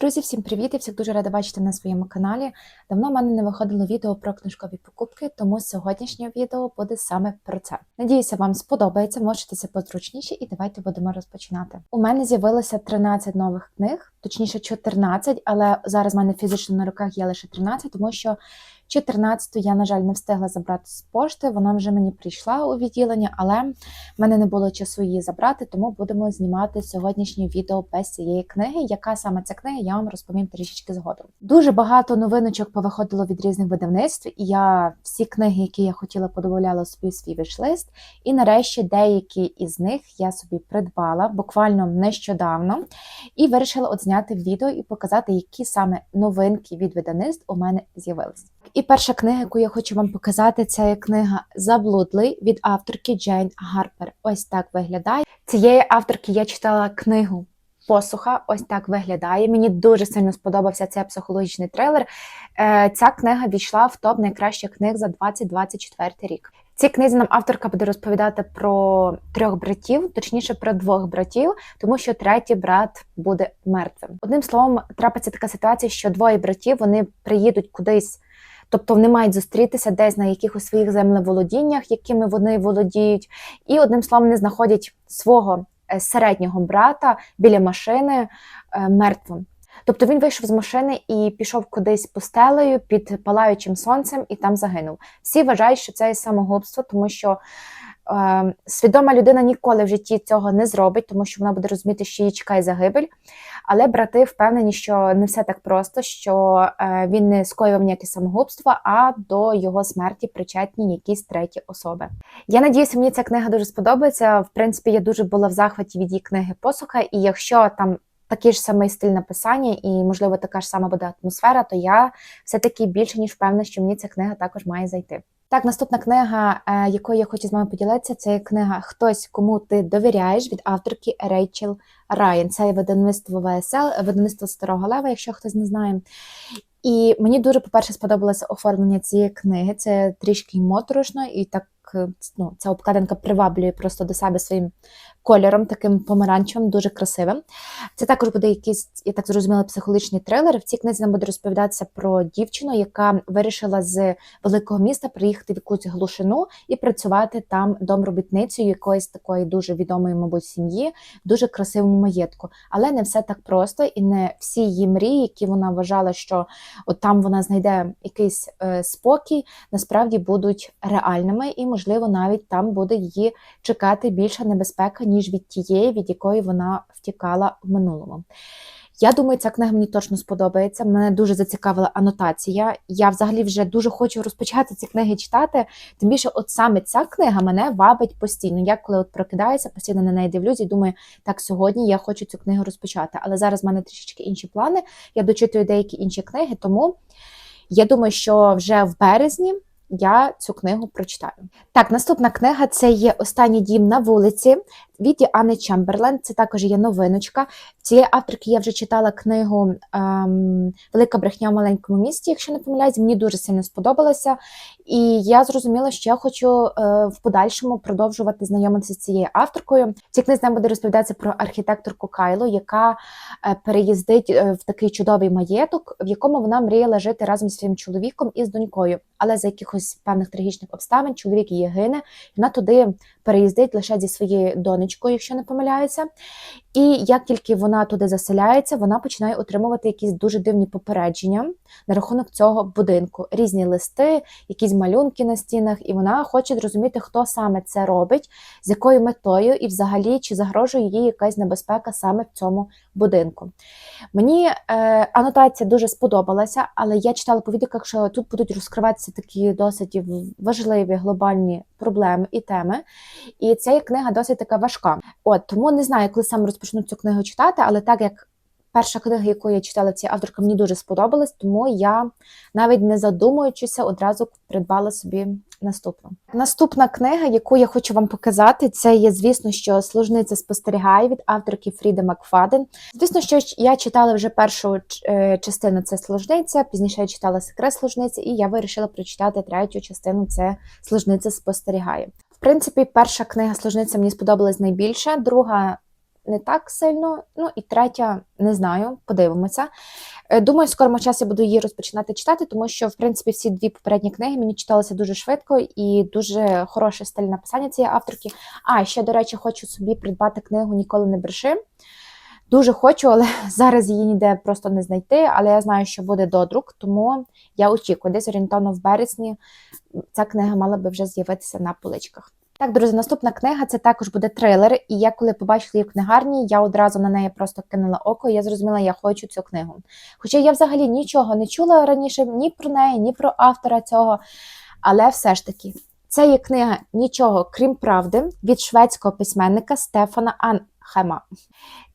Друзі, всім привіт! Я всіх дуже рада бачити на своєму каналі. Давно в мене не виходило відео про книжкові покупки, тому сьогоднішнє відео буде саме про це. Надіюся, вам сподобається, можете позручніше, і давайте будемо розпочинати. У мене з'явилося 13 нових книг, точніше 14, але зараз в мене фізично на руках є лише 13, тому що 14 я, на жаль, не встигла забрати з пошти. Вона вже мені прийшла у відділення, але в мене не було часу її забрати, тому будемо знімати сьогоднішнє відео без цієї книги. Яка саме ця книга, я вам розповім трішечки згодом. Дуже багато новиночок повиходило від різних видавництв, і я всі книги, які я хотіла, подобавляла собі свій вішлист. І нарешті деякі із них я собі придбала буквально нещодавно і вирішила от зняти відео і показати, які саме новинки від видавництв у мене з'явились. І перша книга, яку я хочу вам показати, це книга Заблудлий від авторки Джейн Гарпер. Ось так виглядає. Цієї авторки я читала книгу Посуха. Ось так виглядає. Мені дуже сильно сподобався цей психологічний трилер. Е, Ця книга війшла в топ найкращих книг за 2024 рік. Цій книзі нам авторка буде розповідати про трьох братів, точніше про двох братів, тому що третій брат буде мертвим. Одним словом, трапиться така ситуація, що двоє братів вони приїдуть кудись. Тобто вони мають зустрітися десь на якихось своїх землеволодіннях, якими вони володіють, і одним словом не знаходять свого е, середнього брата біля машини е, мертвим. Тобто він вийшов з машини і пішов кудись постелею під палаючим сонцем і там загинув. Всі вважають, що це є самогубство, тому що свідома людина ніколи в житті цього не зробить, тому що вона буде розуміти, що її чекає загибель. Але брати впевнені, що не все так просто, що е, він не скоював ніяке самогубство, а до його смерті причетні якісь треті особи. Я надіюся, мені ця книга дуже сподобається. В принципі, я дуже була в захваті від її книги посуха, і якщо там такий ж самий стиль написання, і, можливо, така ж сама буде атмосфера, то я все-таки більше ніж впевнена, що мені ця книга також має зайти. Так, наступна книга, е, якою я хочу з вами поділитися, це книга Хтось, кому ти довіряєш від авторки Рейчел Райан. Це видавництво ВСЛ, видавництво Старого Лева, якщо хтось не знає. І мені дуже, по-перше, сподобалося оформлення цієї книги. Це трішки моторошно, і так ну, ця обкладинка приваблює просто до себе своїм кольором, таким помаранчевим, дуже красивим. Це також буде якийсь, я так зрозуміла, психологічний трилер. В цій книзі нам буде розповідатися про дівчину, яка вирішила з великого міста приїхати в якусь глушину і працювати там домробітницею якоїсь такої дуже відомої, мабуть, сім'ї, дуже красивому маєтку. Але не все так просто, і не всі її мрії, які вона вважала, що от там вона знайде якийсь е, спокій, насправді будуть реальними, і, можливо, навіть там буде її чекати більша небезпека, ніж від тієї, від якої вона втікала в минулому. Я думаю, ця книга мені точно сподобається. Мене дуже зацікавила анотація. Я взагалі вже дуже хочу розпочати ці книги читати. Тим більше, от саме ця книга мене вабить постійно. Я коли от прокидаюся, постійно на неї дивлюсь і думаю, так сьогодні я хочу цю книгу розпочати. Але зараз в мене трішечки інші плани. Я дочитую деякі інші книги, тому я думаю, що вже в березні я цю книгу прочитаю. Так, наступна книга це є Останній дім на вулиці від Анни Чемберлен. Це також є новиночка. Цієї авторки я вже читала книгу ем, Велика брехня в маленькому місті, якщо не помиляюсь, мені дуже сильно сподобалося. І я зрозуміла, що я хочу е, в подальшому продовжувати знайомитися з цією авторкою. В цій книзі нам буде розповідатися про архітекторку Кайло, яка е, переїздить е, в такий чудовий маєток, в якому вона мріяла жити разом зі своїм чоловіком і з донькою. Але за якихось певних трагічних обставин чоловік її гине, і вона туди переїздить лише зі своєю донечкою, якщо не помиляюся. І як тільки вона туди заселяється, вона починає отримувати якісь дуже дивні попередження на рахунок цього будинку, різні листи, якісь малюнки на стінах, і вона хоче зрозуміти, хто саме це робить, з якою метою, і взагалі чи загрожує їй якась небезпека саме в цьому будинку. Мені е, анотація дуже сподобалася, але я читала по відео, що тут будуть розкриватися такі досить важливі глобальні проблеми і теми. І ця книга досить така важка. От тому не знаю, коли саме розпочну цю книгу читати, але так як перша книга, яку я читала, ця авторка мені дуже сподобалась, тому я навіть не задумуючися одразу придбала собі наступну. Наступна книга, яку я хочу вам показати, це є, звісно, що служниця спостерігає від авторки Фріди Макфаден. Звісно, що я читала вже першу е, частину це служниця, пізніше я читала секрет служниці, і я вирішила прочитати третю частину це служниця спостерігає. В принципі, перша книга служниця мені сподобалась найбільше, друга не так сильно. Ну і третя, не знаю, подивимося. Е, Думаю, в скорому часі буду її розпочинати читати, тому що, в принципі, всі дві попередні книги мені читалися дуже швидко і дуже хороший стиль написання цієї авторки. А ще, до речі, хочу собі придбати книгу Ніколи не бреши. Дуже хочу, але зараз її ніде просто не знайти. Але я знаю, що буде додрук, тому я очікую. Десь орієнтовно в березні ця книга мала би вже з'явитися на поличках. Так, друзі, наступна книга це також буде трилер. І я коли побачила її в книгарні, я одразу на неї просто кинула око. І я зрозуміла, я хочу цю книгу. Хоча я взагалі нічого не чула раніше ні про неї, ні про автора цього. Але все ж таки, це є книга нічого, крім правди, від шведського письменника Стефана Анхема.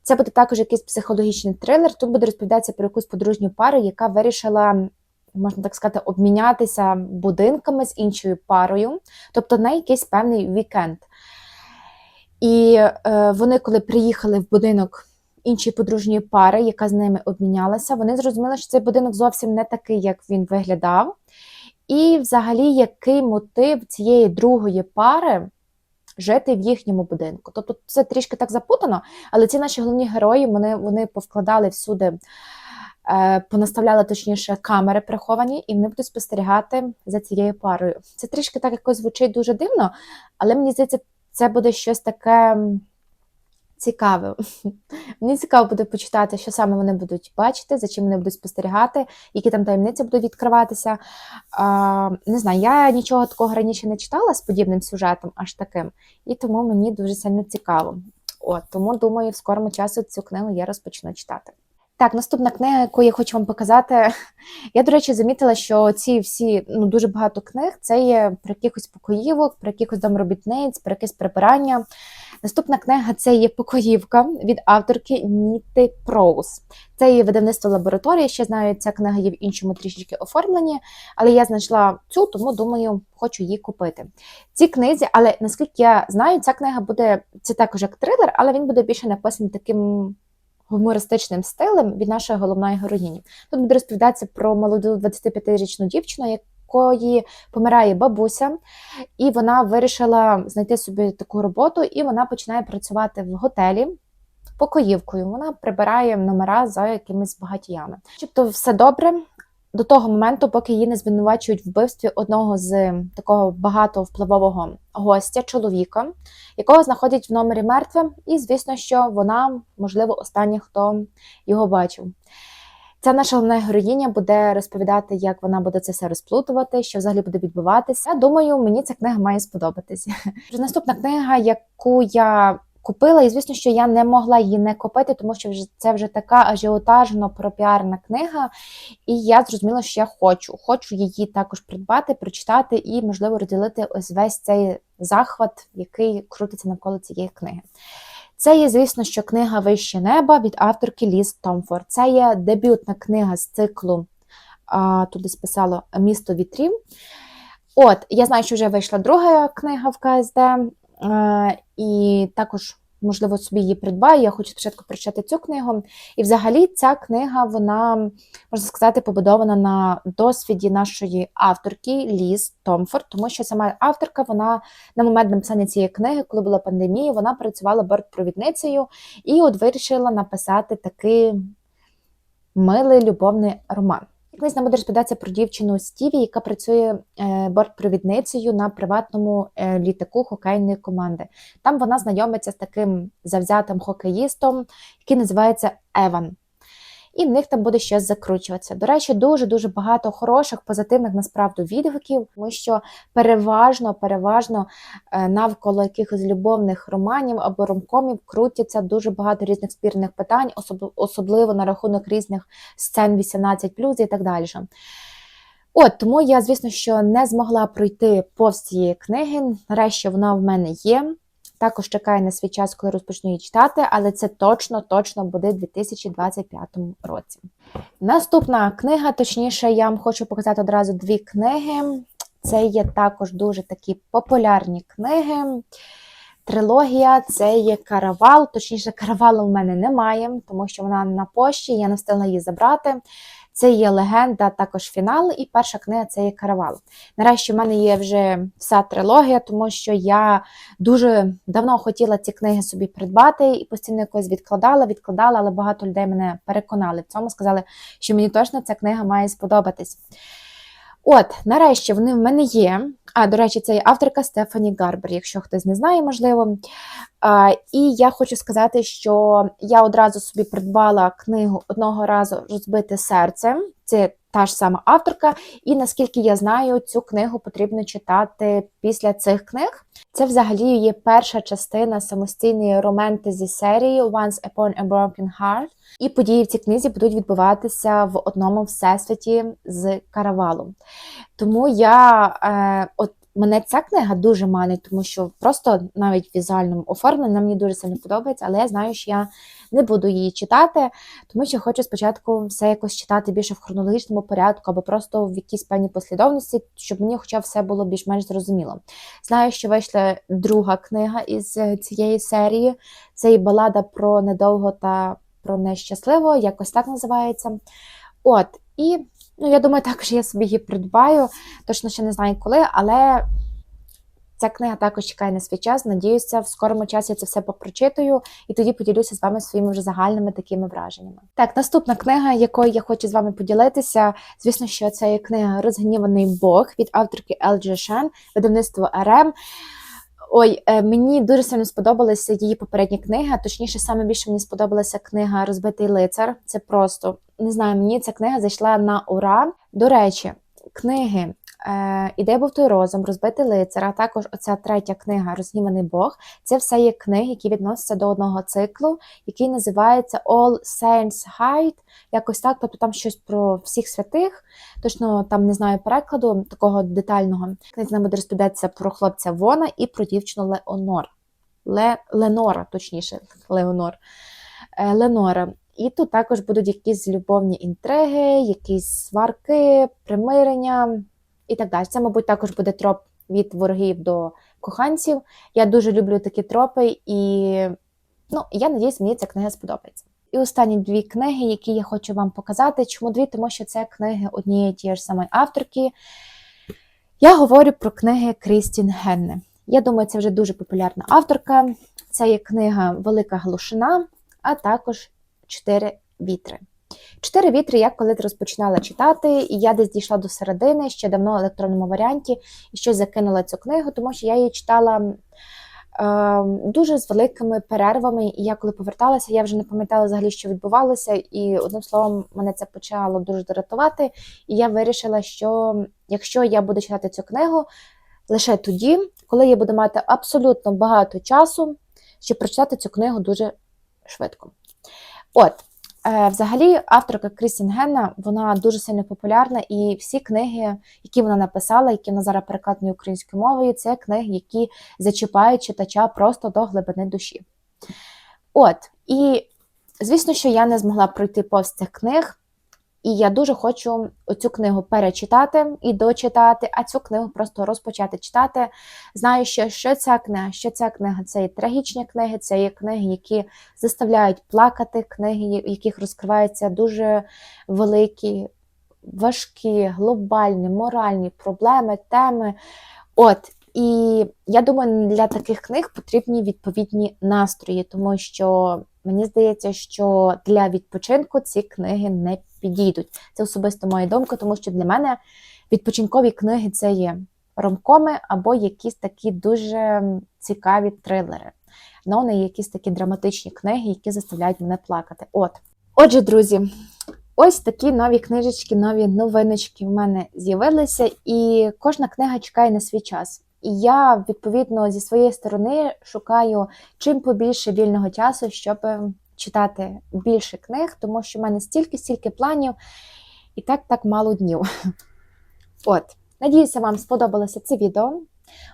Це буде також якийсь психологічний трилер. Тут буде розповідатися про якусь подружню пару, яка вирішила, можна так сказати, обмінятися будинками з іншою парою, тобто на якийсь певний вікенд. І е, вони, коли приїхали в будинок іншої подружньої пари, яка з ними обмінялася, вони зрозуміли, що цей будинок зовсім не такий, як він виглядав. І, взагалі, який мотив цієї другої пари жити в їхньому будинку. Тобто це трішки так запутано, але ці наші головні герої вони, вони повкладали всюди, е, понаставляли точніше камери приховані, і вони будуть спостерігати за цією парою. Це трішки так якось звучить дуже дивно, але мені здається, це буде щось таке. Цікаве. Мені цікаво буде почитати, що саме вони будуть бачити, за чим вони будуть спостерігати, які там таємниці будуть відкриватися. А, не знаю, я нічого такого раніше не читала з подібним сюжетом, аж таким, і тому мені дуже сильно цікаво. От, тому думаю, в скорому часу цю книгу я розпочну читати. Так, наступна книга, яку я хочу вам показати. Я, до речі, замітила, що ці всі ну дуже багато книг це є про якихось покоївок, про якихось домробітниць, про якесь прибирання. Наступна книга це є покоївка від авторки Ніти Проус. Це є видавництво лабораторія. Ще знаю, ця книга є в іншому трішечки оформленні, але я знайшла цю, тому думаю, хочу її купити. Ці книзі, але наскільки я знаю, ця книга буде це також як трилер, але він буде більше написаний таким гумористичним стилем від нашої головної героїні. Тут буде розповідатися про молоду 25-річну дівчину, якої помирає бабуся, і вона вирішила знайти собі таку роботу, і вона починає працювати в готелі. Покоївкою вона прибирає номера за якимись багатіями. Тобто все добре до того моменту, поки її не звинувачують в вбивстві одного з такого багатовпливового гостя, чоловіка, якого знаходять в номері мертвим, і звісно, що вона, можливо, остання, хто його бачив. Ця наша головна героїня буде розповідати, як вона буде це все розплутувати, що взагалі буде відбуватися. Думаю, мені ця книга має сподобатися. Наступна книга, яку я купила, і звісно, що я не могла її не купити, тому що це вже така ажіотажно пропіарна книга. І я зрозуміла, що я хочу. Хочу її також придбати, прочитати і, можливо, розділити ось весь цей захват, який крутиться навколо цієї книги. Це є, звісно, що книга Вище неба від авторки Ліз Томфор. Це є дебютна книга з циклу, туди списало Місто вітрів. От, я знаю, що вже вийшла друга книга в КСД, і також, можливо, собі її придбаю. Я хочу спочатку прочитати цю книгу. І взагалі ця книга, вона, можна сказати, побудована на досвіді нашої авторки Ліз Томфорд, тому що сама авторка, вона на момент написання цієї книги, коли була пандемія, вона працювала бортпровідницею і от вирішила написати такий милий любовний роман. Книжна буде розповідатися про дівчину Стіві, яка працює е, бортпровідницею на приватному е, літаку хокейної команди. Там вона знайомиться з таким завзятим хокеїстом, який називається Еван. І в них там буде щось закручуватися. До речі, дуже-дуже багато хороших, позитивних насправді відгуків, тому що переважно, переважно е, навколо якихось любовних романів або ромкомів крутяться дуже багато різних спірних питань, особливо на рахунок різних сцен 18+, і так далі. От, тому я, звісно, що не змогла пройти повз цієї книги. Нарешті вона в мене є. Також чекаю на свій час, коли розпочну її читати, але це точно, точно буде в 2025 році. Наступна книга, точніше, я вам хочу показати одразу дві книги. Це є також дуже такі популярні книги. трилогія це є каравал. Точніше, каравалу в мене немає, тому що вона на пошті, я не встигла її забрати. Це є легенда, також фінал, і перша книга це є каравал. Нарешті в мене є вже вся трилогія, тому що я дуже давно хотіла ці книги собі придбати і постійно якось відкладала, відкладала, але багато людей мене переконали в цьому, сказали, що мені точно ця книга має сподобатись. От, нарешті вони в мене є. А, до речі, це авторка Стефані Гарбер, якщо хтось не знає, можливо. А, і я хочу сказати, що я одразу собі придбала книгу одного разу розбите серце. Це та ж сама авторка, і наскільки я знаю, цю книгу потрібно читати після цих книг. Це взагалі є перша частина самостійної романтезі серії Once Upon a Broken Heart. І події в цій книзі будуть відбуватися в одному всесвіті з каравалом. Тому я е, от мене ця книга дуже манить, тому що просто навіть візуальному оформленню мені дуже сильно подобається, але я знаю, що я не буду її читати, тому що хочу спочатку все якось читати більше в хронологічному порядку або просто в якійсь певній послідовності, щоб мені хоча все було більш-менш зрозуміло. Знаю, що вийшла друга книга із е, цієї серії. Це і балада про недовго та про нещасливо, якось так називається. От, і ну, я думаю, також я собі її придбаю. Точно ще не знаю коли, але ця книга також чекає на свій час. Надіюся, в скорому часі я це все попрочитую і тоді поділюся з вами своїми вже загальними такими враженнями. Так, наступна книга, якою я хочу з вами поділитися, звісно, що це є книга Розгніваний Бог від авторки Елджі Шен, видавництво РМ. Ой, е, мені дуже сильно сподобалася її попередня книга. Точніше, саме більше мені сподобалася книга Розбитий лицар. Це просто не знаю, мені ця книга зайшла на ура. До речі, книги е, Іде був той розум, розбитий лицар, а також оця третя книга Розніманий Бог. Це все є книги, які відносяться до одного циклу, який називається All Saints Hide. Якось так, тобто там щось про всіх святих. Точно там не знаю перекладу такого детального. Книзі нам буде розповідатися про хлопця Вона і про дівчину Леонор. Ле, Ленора, точніше, Леонор. Е, Ленора. І тут також будуть якісь любовні інтриги, якісь сварки, примирення і так далі. Це, мабуть, також буде троп від ворогів до коханців. Я дуже люблю такі тропи, і ну, я надіюсь, мені ця книга сподобається. І останні дві книги, які я хочу вам показати. Чому дві? Тому що це книги однієї тієї ж самої авторки. Я говорю про книги Крістін Генне. Я думаю, це вже дуже популярна авторка. Це є книга Велика Глушина, а також Чотири вітри. Чотири вітри я коли розпочинала читати, і я десь дійшла до середини ще давно в електронному варіанті і щось закинула цю книгу, тому що я її читала е, дуже з великими перервами. І я коли поверталася, я вже не пам'ятала взагалі, що відбувалося, і одним словом, мене це почало дуже дратувати. І я вирішила, що якщо я буду читати цю книгу лише тоді, коли я буду мати абсолютно багато часу, щоб прочитати цю книгу дуже швидко. От, взагалі, авторка Крістін Генна, вона дуже сильно популярна, і всі книги, які вона написала, які вона зараз перекладені українською мовою, це книги, які зачіпають читача просто до глибини душі. От, і звісно, що я не змогла пройти повз цих книг. І я дуже хочу цю книгу перечитати і дочитати, а цю книгу просто розпочати читати. Знаю, що що ця книга, що ця книга це є трагічні книги, це є книги, які заставляють плакати, книги, в яких розкриваються дуже великі, важкі, глобальні, моральні проблеми, теми. От, і я думаю, для таких книг потрібні відповідні настрої, тому що мені здається, що для відпочинку ці книги не підійдуть. Це особисто моя думка, тому що для мене відпочинкові книги це є ромкоми або якісь такі дуже цікаві трилери. Ну, не якісь такі драматичні книги, які заставляють мене плакати. От. Отже, друзі, ось такі нові книжечки, нові новиночки в мене з'явилися, і кожна книга чекає на свій час. І я, відповідно, зі своєї сторони шукаю чим побільше вільного часу, щоб читати більше книг, тому що в мене стільки-стільки планів і так так мало днів. От, надіюся, вам сподобалося це відео.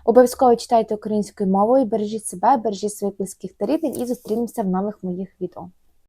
Обов'язково читайте українською мовою, бережіть себе, бережіть своїх близьких та рідних і зустрінемося в нових моїх відео.